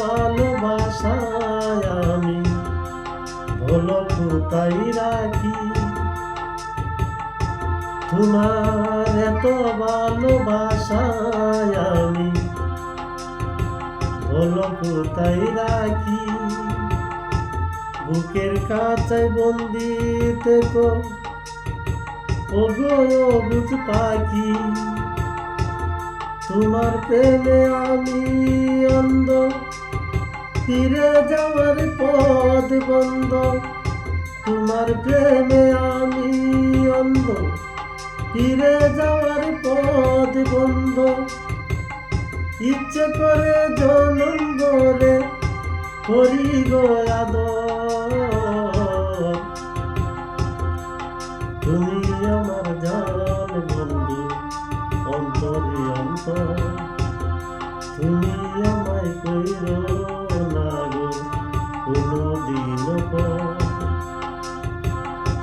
ভালোবাসায় আমি হলো কোথায় রাখি। তোমার এত ভালোবাসায় আমি হলো কোথায় রাখি। বুকের কাছে বন্দি থেকো ওগো বুঝ পাখি। তোমার প্রেমে আমি অন্ধ। ফিরে যাওয়ার পথ বন্ধ। তোমার প্রেমে আমি অন্ধ। ফিরে যাওয়ার পথ বন্ধ। ইচ্ছে করে জনম বলে করি গো আদর। তুমি আমার জান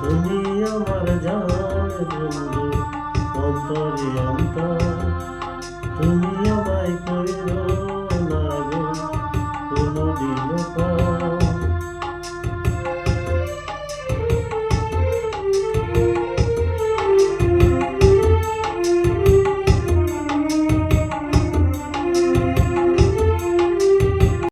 তুমি আমার জান বন্ধু অন্তরে অন্তর।